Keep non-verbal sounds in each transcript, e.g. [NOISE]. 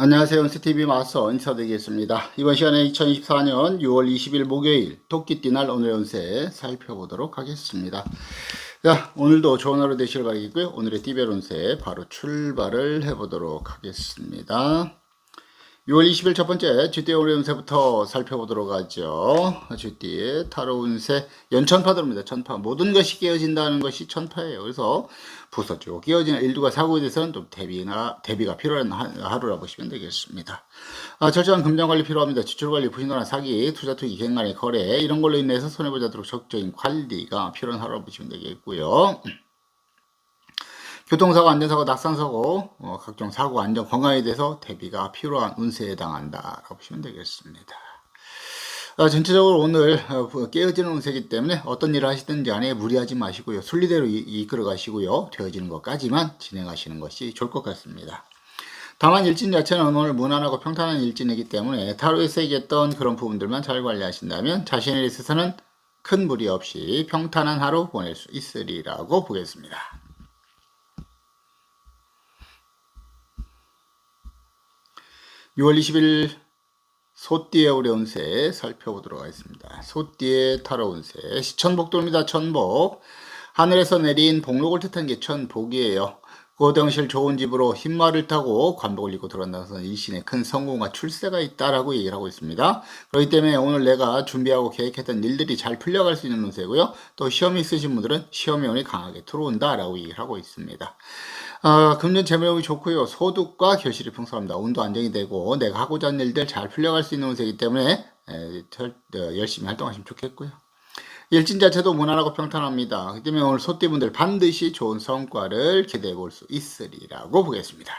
안녕하세요. 은스TV 마스터 인사드리겠습니다. 이번 시간에 2024년 6월 20일 목요일 토끼띠 날 오늘의 운세 살펴보도록 하겠습니다. 자, 오늘도 좋은 하루 되시길 바라겠고요. 오늘의 띠별 운세 바로 출발을 해보도록 하겠습니다. 6월 20일 첫 번째 쥐띠의 오늘 운세부터 살펴보도록 하죠. 쥐띠의 타로 운세 연천파 들어옵니다. 천파 모든 것이 깨어진다는 것이 천파예요. 그래서 부서 쪽 깨어지는 일두가 사고에 대해서는 좀 대비나 대비가 필요한 하- 하루라 보시면 되겠습니다. 아, 철저한 금전 관리 필요합니다. 지출 관리, 부신호나 사기, 투자 투기, 갱간의 거래 이런 걸로 인해서 손해 보지 않도록 적극적인 관리가 필요한 하루라 보시면 되겠고요. 교통사고, 안전사고, 낙상사고, 어, 각종 사고, 안전, 건강에 대해서 대비가 필요한 운세에 해당한다라고 보시면 되겠습니다. 어, 전체적으로 오늘 어, 그 깨어지는 운세이기 때문에 어떤 일을 하시든지 안에 무리하지 마시고요. 순리대로 이- 이끌어 가시고요. 되어지는 것까지만 진행하시는 것이 좋을 것 같습니다. 다만 일진 자체는 오늘 무난하고 평탄한 일진이기 때문에 타로에서 얘기했던 그런 부분들만 잘 관리하신다면 자신에 있어서는 큰 무리 없이 평탄한 하루 보낼 수 있으리라고 보겠습니다. 6월 20일 소띠의 오려운세 살펴보도록 하겠습니다. 소띠의 타로 운세 시천복도입니다. 천복 하늘에서 내린 복록을 뜻한 게 천복이에요. 고등실 좋은 집으로 흰말을 타고 관복을 입고 들어간다는 것은 일신의 큰 성공과 출세가 있다라고 얘기를 하고 있습니다. 그렇기 때문에 오늘 내가 준비하고 계획했던 일들이 잘 풀려갈 수 있는 운세고요. 또 시험이 있으신 분들은 시험이 오늘 강하게 들어온다라고 얘기를 하고 있습니다. 아, 금전 재물운이 좋고요. 소득과 결실이 풍성합니다. 운도 안정이 되고 내가 하고자 하는 일들 잘 풀려갈 수 있는 운세이기 때문에 에, 절- 어, 열심히 활동하시면 좋겠고요. 일진 자체도 무난하고 평탄합니다. 그렇기 때문에 오늘 소띠분들 반드시 좋은 성과를 기대해 볼 수 있으리라고 보겠습니다.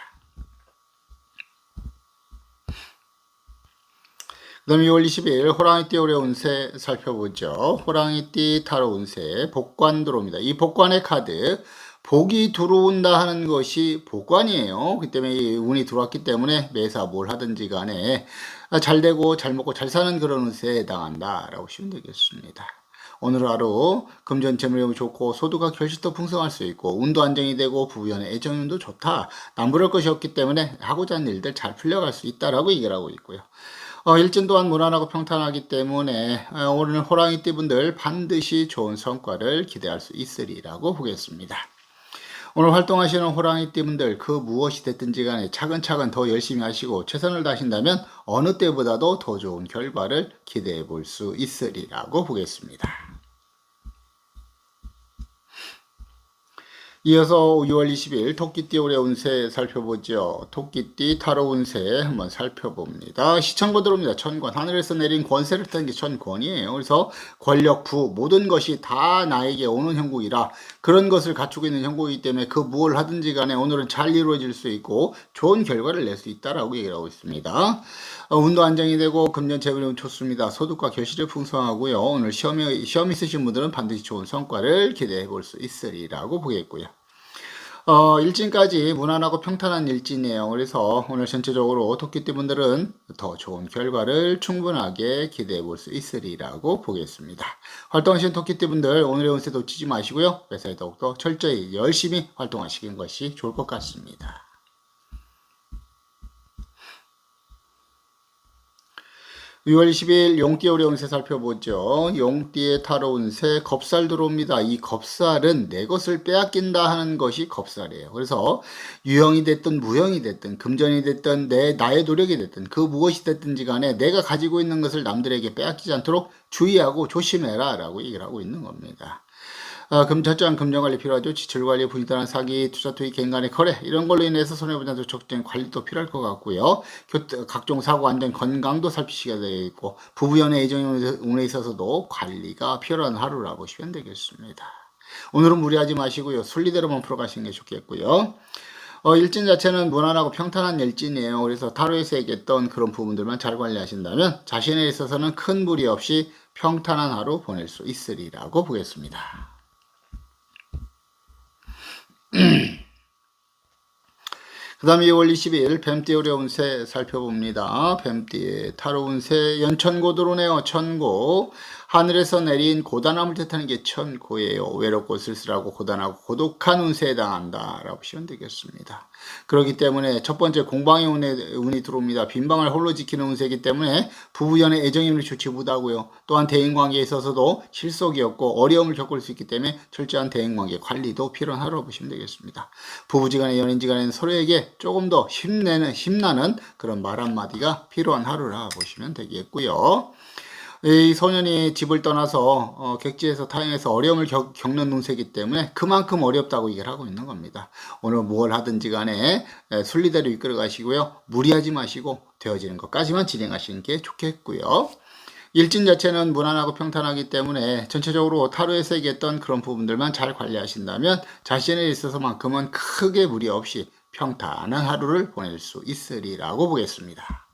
그 다음에 6월 20일 호랑이띠 올해 운세 살펴보죠. 호랑이띠 타로 운세 복관 들어옵니다. 이 복관의 카드 복이 들어온다 하는 것이 복관이에요. 그 때문에 이 운이 들어왔기 때문에 매사 뭘 하든지 간에 잘 되고 잘 먹고 잘 사는 그런 운세에 해당한다라고 보시면 되겠습니다. 오늘 하루 금전 재물이 좋고 소득과 결실도 풍성할 수 있고 운도 안정이 되고 부부연의 애정운도 좋다. 남부를 것이 없기 때문에 하고자 하는 일들 잘 풀려갈 수 있다라고 얘기를 하고 있고요. 어, 일진 또한 무난하고 평탄하기 때문에 어, 오늘 호랑이 띠 분들 반드시 좋은 성과를 기대할 수 있으리라고 보겠습니다. 오늘 활동하시는 호랑이띠 분들 그 무엇이 됐든지 간에 차근차근 더 열심히 하시고 최선을 다하신다면 어느 때보다도 더 좋은 결과를 기대해 볼 수 있으리라고 보겠습니다. 이어서 6월 20일 토끼띠 올해 운세 살펴보죠. 토끼띠 타로 운세 한번 살펴봅니다. 시천권 들어옵니다. 천권. 하늘에서 내린 권세를 타는 게 천권이에요. 그래서 권력, 부, 모든 것이 다 나에게 오는 형국이라 그런 것을 갖추고 있는 형국이기 때문에 그 무엇을 하든지 간에 오늘은 잘 이루어질 수 있고 좋은 결과를 낼 수 있다라고 얘기를 하고 있습니다. 어, 운도 안정이 되고 금전 재물이 좋습니다. 소득과 결실이 풍성하고요. 오늘 시험에, 시험 있으신 분들은 반드시 좋은 성과를 기대해 볼 수 있으리라고 보겠고요. 어, 일진까지 무난하고 평탄한 일진이에요. 그래서 오늘 전체적으로 토끼띠 분들은 더 좋은 결과를 충분하게 기대해 볼 수 있으리라고 보겠습니다. 활동하시는 토끼띠 분들 오늘의 운세 놓치지 마시고요. 회사에 더욱더 철저히 열심히 활동하시는 것이 좋을 것 같습니다. 6월 20일 용띠 오리 운세 살펴보죠. 용띠의 타로 운세 겁살 들어옵니다. 이 겁살은 내 것을 빼앗긴다 하는 것이 겁살이에요. 그래서 유형이 됐든 무형이 됐든 금전이 됐든 내 나의 노력이 됐든 그 무엇이 됐든지 간에 내가 가지고 있는 것을 남들에게 빼앗기지 않도록 주의하고 조심해라 라고 얘기를 하고 있는 겁니다. 아, 금 철저한 금전 관리 필요하죠. 지출 관리, 분이단한 사기, 투자 투기, 갱간의 거래 이런 걸로 인해서 않도록 적극적인 관리도 필요할 것 같고요. 교, 각종 사고 안전 건강도 살피시게 되고 부부연의 애정운에 있어서도 관리가 필요한 하루라 보시면 되겠습니다. 오늘은 무리하지 마시고요. 순리대로만 풀어가시는 게 좋겠고요. 어, 일진 자체는 무난하고 평탄한 일진이에요. 그래서 타로에서 얘기했던 그런 부분들만 잘 관리하신다면 자신에 있어서는 큰 무리 없이 평탄한 하루 보낼 수 있으리라고 보겠습니다. 그 다음에 2월 20일 뱀띠 어려운 새 살펴봅니다. 뱀띠의 타로 운세 연천고 들어오네요. 천고 하늘에서 내린 고단함을 뜻하는 게 천고예요. 외롭고 쓸쓸하고 고단하고 고독한 운세에 해당한다. 라고 보시면 되겠습니다. 그렇기 때문에 첫 번째 공방의 운에, 운이 들어옵니다. 빈방을 홀로 지키는 운세이기 때문에 부부 연의 애정임을 좋지 못하고요. 또한 대인관계에 있어서도 실속이 없고 어려움을 겪을 수 있기 때문에 철저한 대인관계 관리도 필요한 하루라고 보시면 되겠습니다. 부부지간에 연인지간에는 서로에게 조금 더 힘내는 힘나는 그런 말 한마디가 필요한 하루라 보시면 되겠고요. 이 소년이 집을 떠나서 어, 객지에서 타향해서 어려움을 겪, 겪는 운세이기 때문에 그만큼 어렵다고 얘기를 하고 있는 겁니다. 오늘 무엇 하든지 간에 에, 순리대로 이끌어 가시고요. 무리하지 마시고 되어지는 것까지만 진행하시는 게 좋겠고요. 일진 자체는 무난하고 평탄하기 때문에 전체적으로 타로에서 얘기했던 그런 부분들만 잘 관리하신다면 자신에 있어서만큼은 크게 무리 없이 평탄한 하루를 보낼 수 있으리라고 보겠습니다.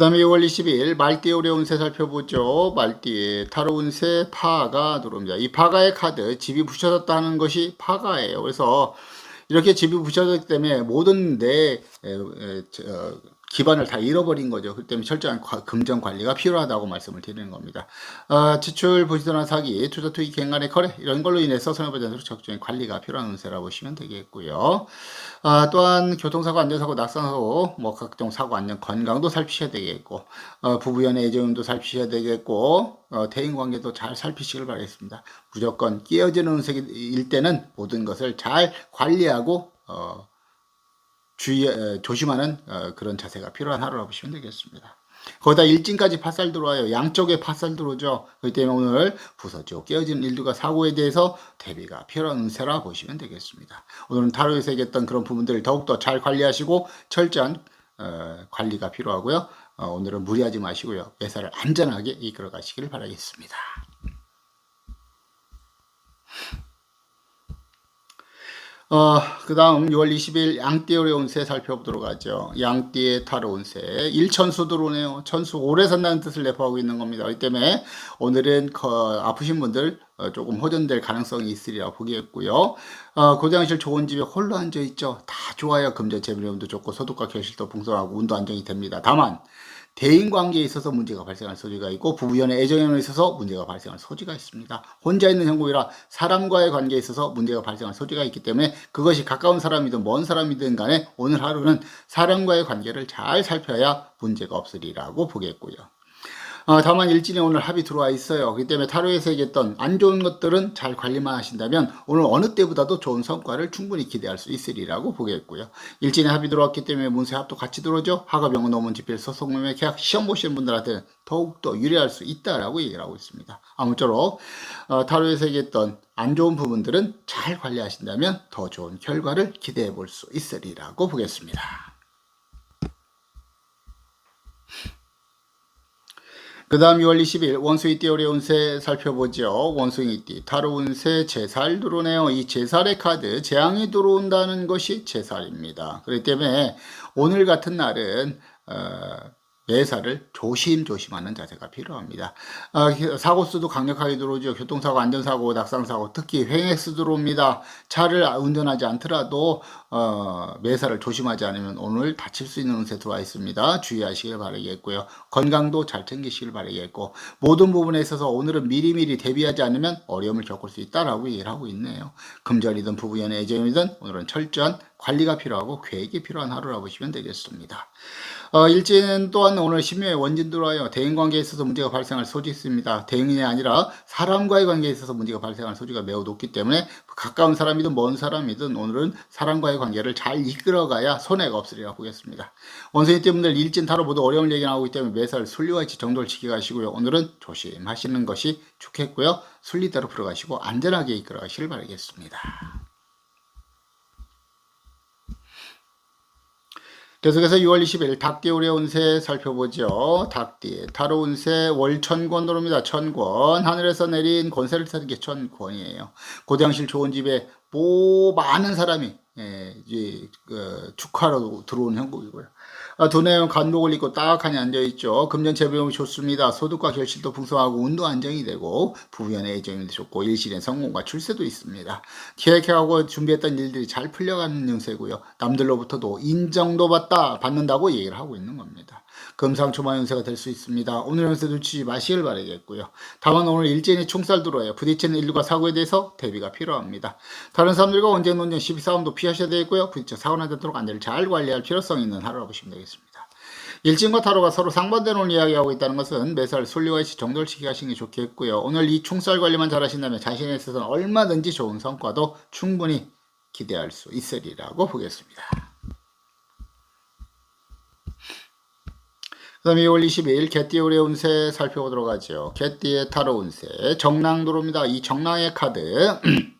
그 다음에 6월 22일 말띠의 오래 운세 살펴보죠. 말띠의 타로 운세 파가 들어옵니다. 이 파가의 카드 집이 부셔졌다는 것이 파가예요. 그래서 이렇게 집이 부셔졌기 때문에 모든 내 에, 에, 저, 기반을 다 잃어버린 거죠. 그 때문에 철저한 금전 관리가 필요하다고 말씀을 드리는 겁니다. 어, 지출, 부실한 사기, 투자, 투기, 갱간의 거래 이런 걸로 인해서 손해보지 않도록 적절히 관리가 필요한 운세라고 보시면 되겠고요. 어, 또한 교통사고, 안전사고, 낙상사고, 뭐 각종 사고, 안전, 건강도 살피셔야 되겠고 어, 부부연의 애정도 살피셔야 되겠고 어, 대인관계도 잘 살피시길 바라겠습니다. 무조건 끼어지는 운세일 때는 모든 것을 잘 관리하고 어, 주의 조심하는 어, 그런 자세가 필요한 하루라고 보시면 되겠습니다. 거기다 일진까지 파살 들어와요. 양쪽에 파살 들어오죠. 그렇기 때문에 오늘 부서지고 깨어지는 일들과 사고에 대해서 대비가 필요한 운세라 보시면 되겠습니다. 오늘은 타로에서 얘기했던 그런 부분들을 더욱더 잘 관리하시고 철저한 어, 관리가 필요하고요. 어, 오늘은 무리하지 마시고요. 매사를 안전하게 이끌어 가시길 바라겠습니다. 어, 그 다음 6월 20일 양띠의 운세 살펴보도록 하죠. 양띠의 타로 운세. 일천수 들어오네요. 천수 오래 산다는 뜻을 내포하고 있는 겁니다. 그렇기 때문에 오늘은 거, 아프신 분들 어, 조금 호전될 가능성이 있으리라 보기했고요. 어, 고장실 좋은 집에 홀로 앉아있죠. 다 좋아요. 금전 재물운도 좋고 소득과 결실도 풍성하고 운도 안정이 됩니다. 다만 대인 관계에 있어서 문제가 발생할 소지가 있고 부부연의 애정에 있어서 문제가 발생할 소지가 있습니다. 혼자 있는 형국이라 사람과의 관계에 있어서 문제가 발생할 소지가 있기 때문에 그것이 가까운 사람이든 먼 사람이든 간에 오늘 하루는 사람과의 관계를 잘 살펴야 문제가 없으리라고 보겠고요. 어, 다만 일진이 오늘 합이 들어와 있어요. 그렇기 때문에 타로에서 얘기했던 안 좋은 것들은 잘 관리만 하신다면 오늘 어느 때보다도 좋은 성과를 충분히 기대할 수 있으리라고 보겠고요. 일진의 합이 들어왔기 때문에 문세 합도 같이 들어오죠. 하가병원 노문 집필 소속매매 계약 시험 보시는 분들한테 더욱더 유리할 수 있다라고 얘기를 하고 있습니다. 아무쪼록 어, 타로에서 얘기했던 안 좋은 부분들은 잘 관리하신다면 더 좋은 결과를 기대해 볼 수 있으리라고 보겠습니다. 그 다음 6월 20일 원숭이띠 오래 운세 살펴보죠. 원숭이 띠 타로 운세 제살 들어오네요. 이 제살의 카드 재앙이 들어온다는 것이 제살입니다. 그렇기 때문에 오늘 같은 날은 어, 매사를 조심조심하는 자세가 필요합니다. 아, 사고수도 강력하게 들어오죠. 교통사고, 안전사고, 낙상사고, 특히 횡액수 들어옵니다. 차를 운전하지 않더라도 어, 매사를 조심하지 않으면 오늘 다칠 수 있는 운세 들어와 있습니다. 주의하시길 바라겠고요. 건강도 잘 챙기시길 바라겠고 모든 부분에 있어서 오늘은 미리미리 대비하지 않으면 어려움을 겪을 수 있다라고 얘기를 하고 있네요. 금전이든 부부연애 애정이든 오늘은 철저한 관리가 필요하고 계획이 필요한 하루라 보시면 되겠습니다. 어, 일진 또한 오늘 신묘의 원진 들어와요. 대인 관계에 있어서 문제가 발생할 소지 있습니다. 대인이 아니라 사람과의 관계에 있어서 문제가 발생할 소지가 매우 높기 때문에 가까운 사람이든 먼 사람이든 오늘은 사람과의 관계를 잘 이끌어가야 손해가 없으리라 보겠습니다. 원숭이 때문에 일진 타로 모두 어려움을 얘기하고 있기 때문에 매살 순리와 이 정도를 지켜 가시고요. 오늘은 조심하시는 것이 좋겠고요. 순리대로 풀어가시고 안전하게 이끌어가시길 바라겠습니다. 계속해서 6월 20일 닭띠오의 운세 살펴보죠. 닭띠 타로 운세 월천권 들어옵니다. 천권 하늘에서 내린 권세를 타는 게 천권이에요. 고장실 좋은 집에 뭐 많은 사람이 예, 이제 그 축하로 들어온 형국이고요. 아, 두뇌형 간목을 입고 딱하니 앉아있죠. 금전 재배용이 좋습니다. 소득과 결실도 풍성하고 운도 안정이 되고 부부연의 애정이 좋고 일실의 성공과 출세도 있습니다. 계획하고 준비했던 일들이 잘 풀려가는 운세고요. 남들로부터도 인정도 받다 받는다고 얘기를 하고 있는 겁니다. 금상초마 연세가 될 수 있습니다. 오늘 연세 놓치지 마시길 바라겠고요. 다만 오늘 일진이 총살 들어와요. 부딪히는 일과 사고에 대해서 대비가 필요합니다. 다른 사람들과 언쟁 논쟁 시비 싸움도 피하셔야 되고요. 부딪혀 사고 나지 않도록 안전을 잘 관리할 필요성이 있는 하루라고 보시면 되겠습니다. 일진과 타로가 서로 상반되는 이야기하고 있다는 것은 매살 순리와 일치 정도를 지키시는 게 좋겠고요. 오늘 이 총살 관리만 잘하신다면 자신에 있어서는 얼마든지 좋은 성과도 충분히 기대할 수 있으리라고 보겠습니다. 그 다음에 2월 22일 개띠의 올해 운세 살펴보도록 하죠. 개띠의 타로 운세 정랑 도로입니다. 이 정랑의 카드 [CLEARS THROAT]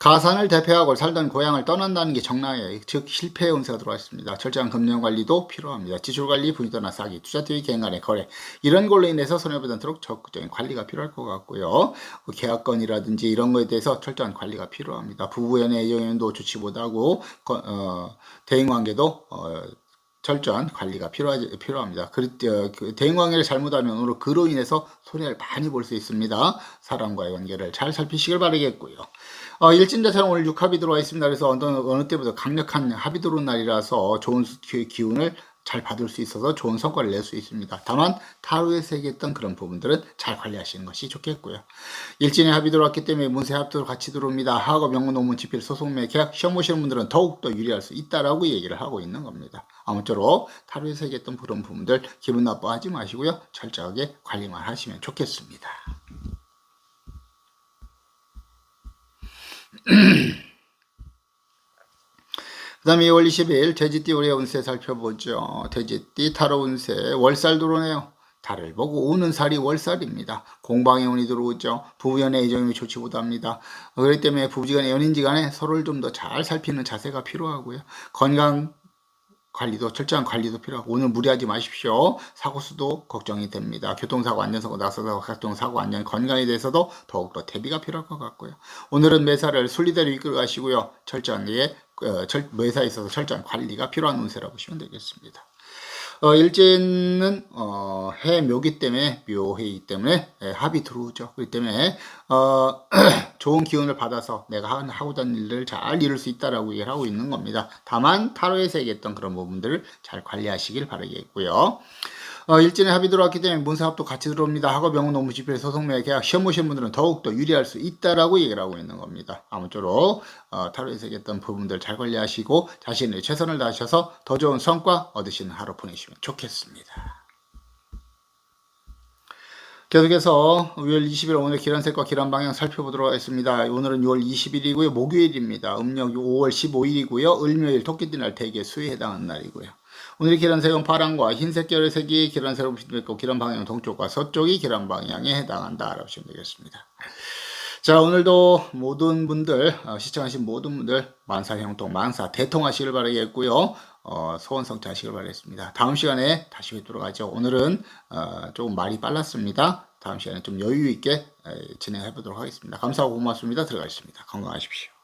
가산을 대표하고 살던 고향을 떠난다는 게 정랑이에요. 즉 실패의 운세가 들어와 있습니다. 철저한 금융 관리도 필요합니다. 지출 관리, 부유도나 사기, 투자 투기, 갱간의 거래 이런 걸로 인해서 손해보지 않도록 적극적인 관리가 필요할 것 같고요. 그 계약건이라든지 이런 거에 대해서 철저한 관리가 필요합니다. 부부연의 애정도 좋지 못하고 어, 대인관계도 어, 철저한 관리가 필요하지, 필요합니다. 그, 어, 그 대인 관계를 잘못하면 오늘 그로 인해서 손해를 많이 볼 수 있습니다. 사람과의 관계를 잘 살피시길 바라겠고요. 어, 일진자처럼 오늘 6합이 들어와 있습니다. 그래서 어느, 어느 때보다 강력한 합이 들어온 날이라서 좋은 기, 기운을 잘 받을 수 있어서 좋은 성과를 낼 수 있습니다. 다만 타로에서 얘기했던 그런 부분들은 잘 관리하시는 것이 좋겠고요. 일진의 합이 들어왔기 때문에 문세 합도 같이 들어옵니다. 학업, 영문, 논문, 집필, 소송매, 계약, 시험 보시는 분들은 더욱더 유리할 수 있다라고 얘기를 하고 있는 겁니다. 아무쪼록 타로에서 얘기했던 그런 부분들 기분 나빠하지 마시고요. 철저하게 관리만 하시면 좋겠습니다. [CLEARS THROAT] 그 다음에 2월 20일 돼지띠 올해 운세 살펴보죠. 돼지띠 타로 운세 월살 들어오네요. 달을 보고 오는 살이 월살입니다. 공방의 운이 들어오죠. 부부연의 애정이 좋지 못합니다. 그렇기 때문에 부부지간에 연인지간에 서로를 좀 더 잘 살피는 자세가 필요하고요. 건강 관리도 철저한 관리도 필요하고 오늘 무리하지 마십시오. 사고 수도 걱정이 됩니다. 교통사고 안전사고 낙서사고 각종 사고 안전 건강에 대해서도 더욱더 대비가 필요할 것 같고요. 오늘은 매사를 순리대로 이끌어 가시고요. 철저하게 어, 철, 매사에 있어서 철저한 관리가 필요한 운세라고 보시면 되겠습니다. 어, 일제는 어, 해 묘기 때문에 묘해이기 때문에 예, 합이 들어오죠. 그렇기 때문에 어, [CLEARS THROAT] 좋은 기운을 받아서 내가 하고자 하는 일을 잘 이룰 수 있다라고 얘기를 하고 있는 겁니다. 다만 타로에서 얘기했던 그런 부분들을 잘 관리하시길 바라겠고요. 어, 일진의 합이 들어왔기 때문에 문사합도 같이 들어옵니다. 학업, 노무, 집필, 소송매, 계약, 시험 보시는 분들은 더욱더 유리할 수 있다라고 얘기를 하고 있는 겁니다. 아무쪼록 어, 타로에서 얘기했던 부분들 잘 관리하시고 자신의 최선을 다하셔서 더 좋은 성과 얻으시는 하루 보내시면 좋겠습니다. 계속해서 6월 20일 오늘 기란색과 기란 방향 살펴보도록 하겠습니다. 오늘은 6월 20일이고요. 목요일입니다. 음력 5월 15일이고요. 을묘일 토끼띠 날 대개 수에 해당하는 날이고요. 오늘 기란색은 파랑과 흰색 계열의 색이 기란색으로 있고 기란 방향 동쪽과 서쪽이 기란 방향에 해당한다 라고 보시면 되겠습니다. 자 오늘도 모든 분들 어, 시청하신 모든 분들 만사 형통 만사 대통하시길 바라겠고요. 어, 소원 성취하시길 바라겠습니다. 다음 시간에 다시 뵙도록 하죠. 오늘은 어, 조금 말이 빨랐습니다. 다음 시간에 좀 여유 있게 진행해 보도록 하겠습니다. 감사하고 고맙습니다. 들어가겠습니다. 건강하십시오.